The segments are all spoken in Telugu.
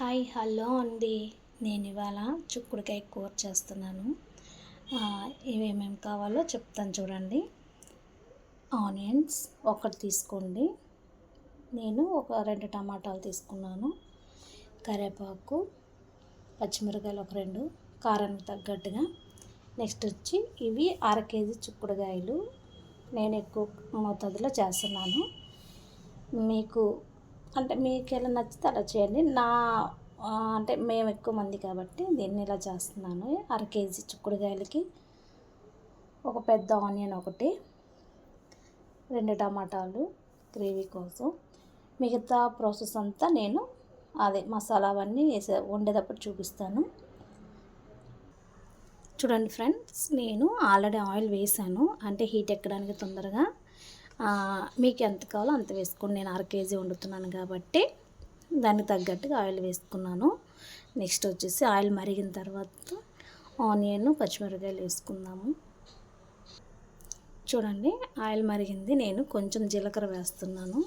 హాయ్ హలో అండి. నేను ఇవాళ చుక్కుడుకాయ కూర చేస్తున్నాను. ఏమేమి కావాలో చెప్తాను చూడండి. ఆనియన్స్ ఒకటి తీసుకోండి. నేను ఒక రెండు టమాటాలు తీసుకున్నాను. కరివేపాకు పచ్చిమిరకాయలు ఒక రెండు కారానికి తగ్గట్టుగా. నెక్స్ట్ వచ్చి ఇవి అర కేజీ చిక్కుడుకాయలు. నేను ఎక్కువ మోతాదులో చేస్తున్నాను. మీకు అంటే మీకు ఎలా నచ్చితే అలా చేయండి. నా అంటే మేము ఎక్కువ మంది కాబట్టి దీన్ని ఇలా చేస్తున్నాను. అర కేజీ చిక్కుడుకాయలకి ఒక పెద్ద ఆనియన్ ఒకటి రెండు టమాటాలు గ్రేవీ కోసం. మిగతా ప్రాసెస్ అంతా నేను అదే మసాలా అవన్నీ వేసే వండేటప్పుడు చూపిస్తాను. చూడండి ఫ్రెండ్స్ నేను ఆల్రెడీ ఆయిల్ వేసాను. అంటే హీట్ ఎక్కడానికి తొందరగా మీకు ఎంత కావాలో అంత వేసుకోండి. నేను అర కేజీ వండుతున్నాను కాబట్టి దానికి తగ్గట్టుగా ఆయిల్ వేసుకున్నాను. నెక్స్ట్ వచ్చేసి ఆయిల్ మరిగిన తర్వాత ఆనియన్ పచ్చిమిరకాయలు వేసుకుందాము. చూడండి ఆయిల్ మరిగింది. నేను కొంచెం జీలకర్ర వేస్తున్నాను.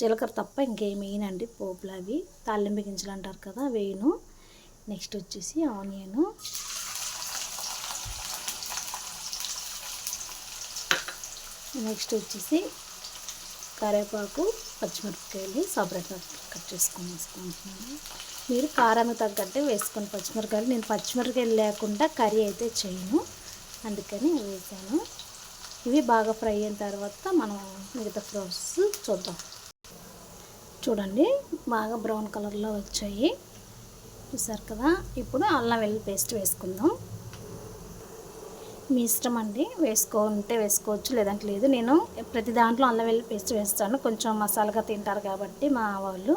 జీలకర్ర తప్ప ఇంకేం వేయనండి పోపులు అవి. తాలింపు గింజలు అంటారు కదా వేయను. నెక్స్ట్ వచ్చేసి ఆనియన్. నెక్స్ట్ వచ్చేసి కరివేపాకు పచ్చిమిరపకాయలు సపరేట్గా కట్ చేసుకొని వేసుకుంటున్నాను. మీరు కారం తగ్గట్టే వేసుకొని పచ్చిమిరపకాయలు. నేను పచ్చిమిరపకాయలు లేకుండా కర్రీ అయితే చేయను. అందుకని వేసాను. ఇవి బాగా ఫ్రై అయిన తర్వాత మనం మిగతా ఫ్రూట్స్ చూద్దాం. చూడండి బాగా బ్రౌన్ కలర్లో వచ్చాయి. చూసారు కదా? ఇప్పుడు అల్లం వెల్లుల్లి పేస్ట్ వేసుకుందాం. మీ ఇష్టం అండి. వేసుకుంటే వేసుకోవచ్చు లేదంటే లేదు. నేను ప్రతి దాంట్లో అల్లం వెల్లి పేస్ట్ వేస్తాను. కొంచెం మసాలాగా తింటారు కాబట్టి మా వాళ్ళు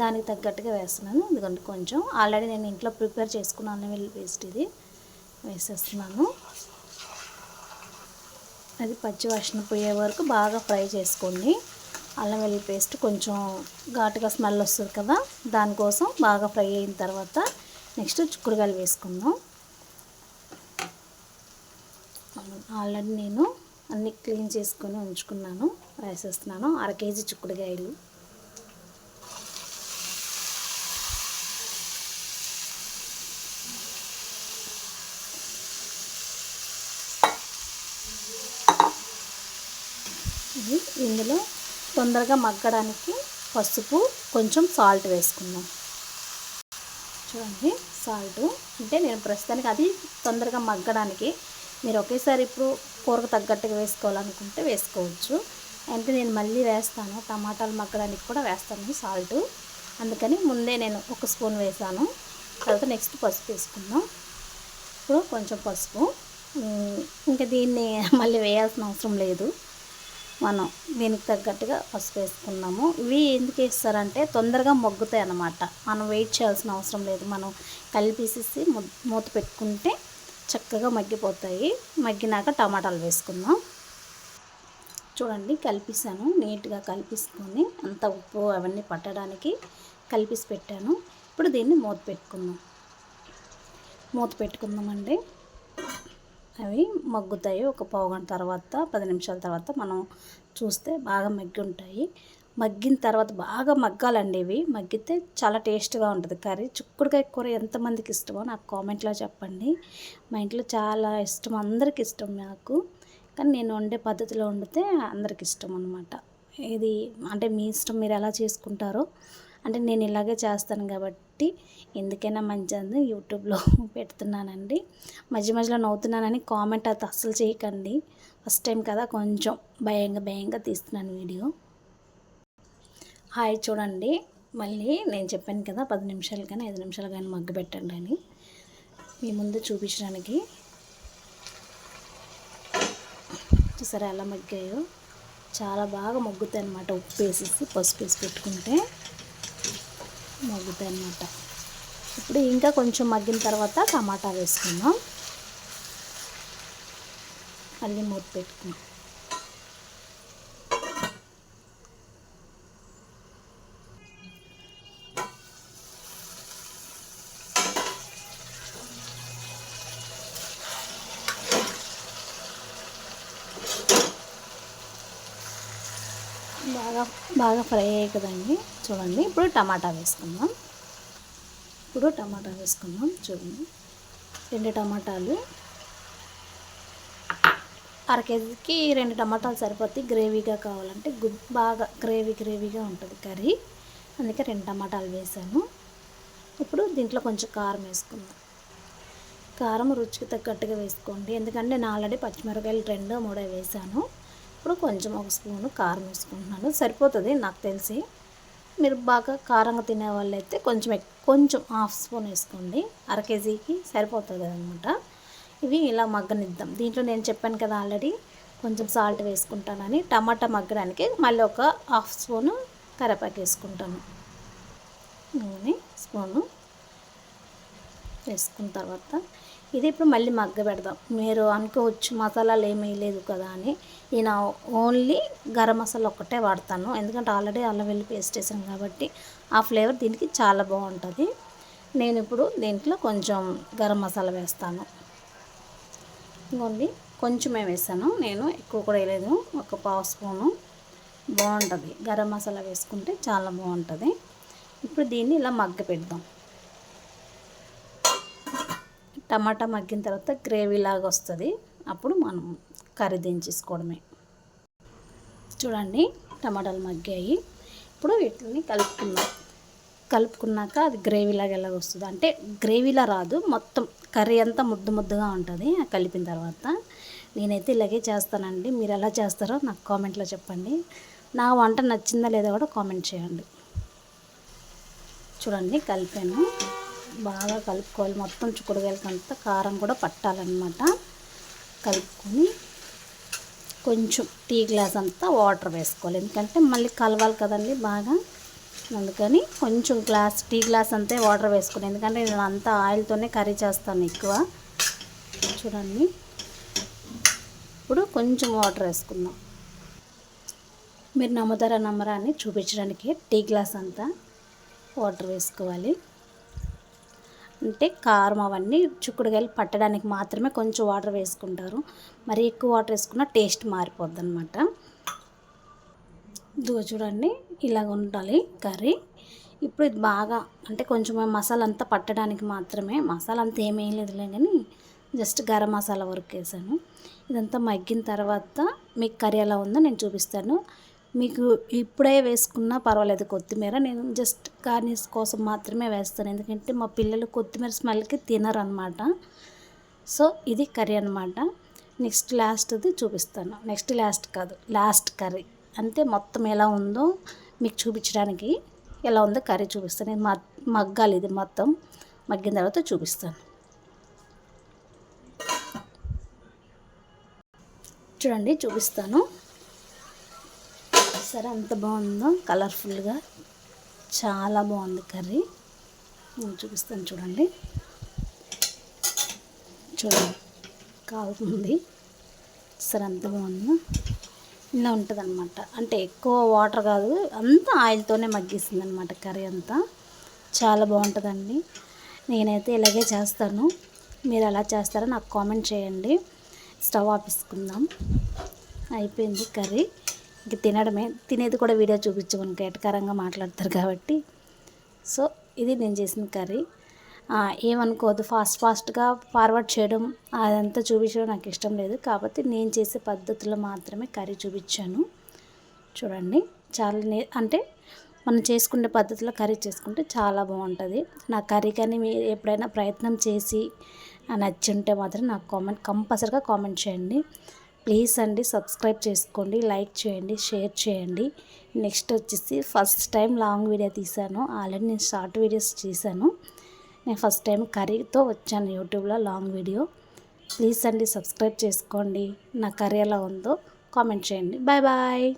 దానికి తగ్గట్టుగా వేస్తున్నాను. ఎందుకంటే కొంచెం ఆల్రెడీ నేను ఇంట్లో ప్రిపేర్ చేసుకున్న అల్లం వెల్లి పేస్ట్ ఇది వేసేస్తున్నాను. అది పచ్చి వాసన పోయే వరకు బాగా ఫ్రై చేసుకోండి. అల్లం వెల్లి పేస్ట్ కొంచెం ఘాటుగా స్మెల్ వస్తుంది కదా దానికోసం బాగా ఫ్రై అయిన తర్వాత నెక్స్ట్ చిక్కుడుకాయలు వేసుకుందాం. ఆల్రెడీ నేను అన్నీ క్లీన్ చేసుకొని ఉంచుకున్నాను వేసేస్తున్నాను అర కేజీ చిక్కుడుకాయలు. ఇందులో తొందరగా మగ్గడానికి పసుపు కొంచెం సాల్ట్ వేసుకుందాం. చూడండి సాల్ట్. అంటే నేను ప్రస్తుతానికి అది తొందరగా మగ్గడానికి మీరు ఒకేసారి ఇప్పుడు కూరకు తగ్గట్టుగా వేసుకోవాలనుకుంటే వేసుకోవచ్చు. అంటే నేను మళ్ళీ వేస్తాను. టమాటాలు మగ్గడానికి కూడా వేస్తాను సాల్ట్. అందుకని ముందే నేను ఒక స్పూన్ వేసాను. తర్వాత నెక్స్ట్ పసుపు వేసుకుందాం. ఇప్పుడు కొంచెం పసుపు. ఇంకా దీన్ని మళ్ళీ వేయాల్సిన అవసరం లేదు. మనం దీనికి తగ్గట్టుగా పసుపు వేసుకున్నాము ఇవి ఎందుకు వేస్తారంటే తొందరగా మొగ్గుతాయి అన్నమాట. మనం వెయిట్ చేయాల్సిన అవసరం లేదు. మనం కలిపేసేసి మూత పెట్టుకుంటే చక్కగా మగ్గిపోతాయి. మగ్గినాక టమాటాలు వేసుకుందాం. చూడండి కలిపిస్తాను నీట్గా కలిపిసుకొని అంత ఉప్పు అవన్నీ పట్టడానికి కలిపిసి పెట్టాను. ఇప్పుడు దీన్ని మూత పెట్టుకుందాం. మూత పెట్టుకుందామండి. అవి మగ్గుతాయి. ఒక పావు గంట తర్వాత పది నిమిషాల తర్వాత మనం చూస్తే బాగా మగ్గి ఉంటాయి మగ్గిన తర్వాత బాగా మగ్గాలండి ఇవి. మగ్గితే చాలా టేస్ట్గా ఉంటుంది. కర్రీ చిక్కుడుకాయ కూర ఎంతమందికి ఇష్టమో నాకు కామెంట్లో చెప్పండి. మా ఇంట్లో చాలా ఇష్టం అందరికి ఇష్టం నాకు. కానీ నేను వండే పద్ధతిలో వండితే అందరికి ఇష్టం అనమాట ఇది అంటే మీ ఇష్టం మీరు ఎలా చేసుకుంటారో. అంటే నేను ఇలాగే చేస్తాను కాబట్టి ఎందుకైనా మంచిది యూట్యూబ్లో పెడుతున్నానండి. మధ్య మధ్యలో నవ్వుతున్నానని కామెంట్ అది అస్సలు చేయకండి. ఫస్ట్ టైం కదా కొంచెం భయంగా భయంగా తీస్తున్నాను వీడియో. హాయ్ చూడండి. మళ్ళీ నేను చెప్పాను కదా పది నిమిషాలు కానీ ఐదు నిమిషాలు కానీ మగ్గు పెట్టండి అని. మీ ముందు చూపించడానికి. చూసారా ఎలా మగ్గాయో? చాలా బాగా మగ్గుతాయి అనమాట ఉప్పు వేసేసి పసుపు వేసి పెట్టుకుంటే మగ్గుతాయి అనమాట ఇప్పుడు ఇంకా కొంచెం మగ్గిన తర్వాత టమాటా వేసుకుందాం. మళ్ళీ మూత పెట్టుకుందాం. బాగా బాగా ఫ్రై అయ్యాయి కదండి. చూడండి ఇప్పుడు టమాటా వేసుకుందాం. ఇప్పుడు టమాటా వేసుకుందాం చూడండి. రెండు టమాటాలు. అర కేజీకి రెండు టమాటాలు సరిపోతాయి గ్రేవీగా కావాలంటే గుడ్ బాగా గ్రేవీ గ్రేవీగా ఉంటుంది కర్రీ. అందుకే రెండు టమాటాలు వేసాను. ఇప్పుడు దీంట్లో కొంచెం కారం వేసుకుందాం. కారం రుచికి తగ్గట్టుగా వేసుకోండి. ఎందుకంటే నేను ఆల్రెడీ పచ్చిమిరపకాయలు రెండు మూడో వేసాను. ఇప్పుడు కొంచెం ఒక స్పూను కారం వేసుకుంటున్నాను. సరిపోతుంది నాకు తెలిసి. మీరు బాగా కారంగా తినే వాళ్ళు అయితే కొంచెం కొంచెం హాఫ్ స్పూన్ వేసుకోండి. అర కేజీకి సరిపోతుంది అనమాట ఇవి ఇలా మగ్గనిద్దాం. దీంట్లో నేను చెప్పాను కదా ఆల్రెడీ కొంచెం సాల్ట్ వేసుకుంటానని. టమాటా మగ్గడానికి మళ్ళీ ఒక హాఫ్ స్పూను కరివేపాకు వేసుకుంటాను. నూనె స్పూను వేసుకున్న తర్వాత ఇది ఇప్పుడు మళ్ళీ మగ్గ పెడదాం. మీరు అనుకోవచ్చు మసాలాలు ఏమీ లేదు కదా అని. నేను ఓన్లీ గరం మసాలా ఒక్కటే వాడతాను. ఎందుకంటే ఆల్రెడీ అల్లం వెల్లి పేస్ట్ వేసాను కాబట్టి ఆ ఫ్లేవర్ దీనికి చాలా బాగుంటుంది. నేను ఇప్పుడు దీంట్లో కొంచెం గరం మసాలా వేస్తాను. ఇదిగోండి కొంచెమే వేసాను. నేను ఎక్కువ కూడా వేయలేదు. ఒక పావు స్పూను. బాగుంటుంది. గరం మసాలా వేసుకుంటే చాలా బాగుంటుంది. ఇప్పుడు దీన్ని ఇలా మగ్గ పెడదాం. టమాటా మగ్గిన తర్వాత గ్రేవీ లాగా వస్తుంది. అప్పుడు మనం కర్రీ దించేసుకోవడమే. చూడండి టమాటాలు మగ్గాయి. ఇప్పుడు వీటిని కలుపుకుందాం. కలుపుకున్నాక అది గ్రేవీలాగా ఎలా వస్తుంది. అంటే గ్రేవీలా రాదు మొత్తం కర్రీ అంతా ముద్దు ముద్దుగా ఉంటుంది కలిపిన తర్వాత. నేనైతే ఇలాగే చేస్తానండి. మీరు ఎలా చేస్తారో నాకు కామెంట్లో చెప్పండి. నా వంట నచ్చిందా లేదా కూడా కామెంట్ చేయండి. చూడండి కలిపాను. బాగా కలుపుకోవాలి. మొత్తం చుక్కుడుగాయలకంతా కారం కూడా పట్టాలన్నమాట. కలుపుకొని కొంచెం టీ గ్లాస్ అంతా వాటర్ వేసుకోవాలి. ఎందుకంటే మళ్ళీ కలవాలి కదండి బాగా. అందుకని కొంచెం గ్లాస్ టీ గ్లాస్ అంతే వాటర్ వేసుకుని ఎందుకంటే నేను అంతా ఆయిల్తోనే కర్రీ చేస్తాను ఎక్కువ. చూడండి. ఇప్పుడు కొంచెం వాటర్ వేసుకుందాం. మీరు నమ్ముతారా నమ్మరా అని చూపించడానికి టీ గ్లాస్ అంతా వాటర్ వేసుకోవాలి. అంటే కారం అవన్నీ చుక్కుడుగాయలు పట్టడానికి మాత్రమే కొంచెం వాటర్ వేసుకుంటారు. మరి ఎక్కువ వాటర్ వేసుకున్న టేస్ట్ మారిపోద్ది అనమాట ఇదిగో చూడండి ఇలాగ ఉండాలి కర్రీ. ఇప్పుడు ఇది బాగా అంటే కొంచెం మసాలా అంతా పట్టడానికి మాత్రమే మసాలా అంతా ఏమీ లేదులే కానీ జస్ట్ గరం మసాలా వరకు వేసాను. ఇదంతా మగ్గిన తర్వాత మీకు కర్రీ ఎలా ఉందో నేను చూపిస్తాను. మీకు ఇప్పుడే వేసుకున్నా పర్వాలేదు కొత్తిమీర. నేను జస్ట్ గార్నిష్ కోసం మాత్రమే వేస్తాను. ఎందుకంటే మా పిల్లలు కొత్తిమీర స్మెల్కి తినరు అనమాట సో ఇది కర్రీ అనమాట నెక్స్ట్ లాస్ట్ది చూపిస్తాను. నెక్స్ట్ లాస్ట్ కాదు లాస్ట్ కర్రీ. అంటే మొత్తం ఎలా ఉందో మీకు చూపించడానికి ఎలా ఉందో కర్రీ చూపిస్తాను. నేను మగ్గాలి ఇది మొత్తం. మగ్గిన తర్వాత చూపిస్తాను. చూడండి చూపిస్తాను. సరే ఎంత బాగుందో? కలర్ఫుల్గా. చాలా బాగుంది కర్రీ. చూపిస్తాను చూడండి. చూడండి. కాలుతుంది. సరే అంత బాగుందో? ఇలా ఉంటుంది అనమాట అంటే ఎక్కువ వాటర్ కాదు అంతా ఆయిల్తోనే మగ్గిస్తుంది అనమాట కర్రీ అంతా. చాలా బాగుంటుందండి. నేనైతే ఇలాగే చేస్తాను. మీరు ఎలా చేస్తారో నాకు కామెంట్ చేయండి. స్టవ్ ఆపేసుకుందాం. అయిపోయింది కర్రీ. ఇంక తినడమే. తినేది కూడా వీడియో చూపించమని కేటకారంగా మాట్లాడతారు కాబట్టి. సో ఇది నేను చేసిన కర్రీ. ఏమనుకోదు ఫాస్ట్ ఫాస్ట్గా ఫార్వర్డ్ చేయడం అదంతా చూపించడం నాకు ఇష్టం లేదు. కాబట్టి నేను చేసే పద్ధతిలో మాత్రమే కర్రీ చూపించాను. చూడండి. చాలా అంటే మనం చేసుకునే పద్ధతిలో కర్రీ చేసుకుంటే చాలా బాగుంటుంది. నా కర్రీ కానీ మీరు ఎప్పుడైనా ప్రయత్నం చేసి నచ్చి ఉంటే మాత్రం నాకు కామెంట్ కంపల్సరిగా కామెంట్ చేయండి. ప్లీజ్ అండి సబ్స్క్రైబ్ చేసుకోండి లైక్ చేయండి షేర్ చేయండి. నెక్స్ట్ వచ్చేసి ఫస్ట్ టైం లాంగ్ వీడియో తీశాను. ఆల్రెడీ నేను షార్ట్ వీడియోస్ చేశాను. నేను ఫస్ట్ టైం కర్రీతో వచ్చాను యూట్యూబ్లో లాంగ్ వీడియో. ప్లీజ్ అండి సబ్స్క్రైబ్ చేసుకోండి. నా కర్రీ ఎలా ఉందో కామెంట్ చేయండి. Bye bye.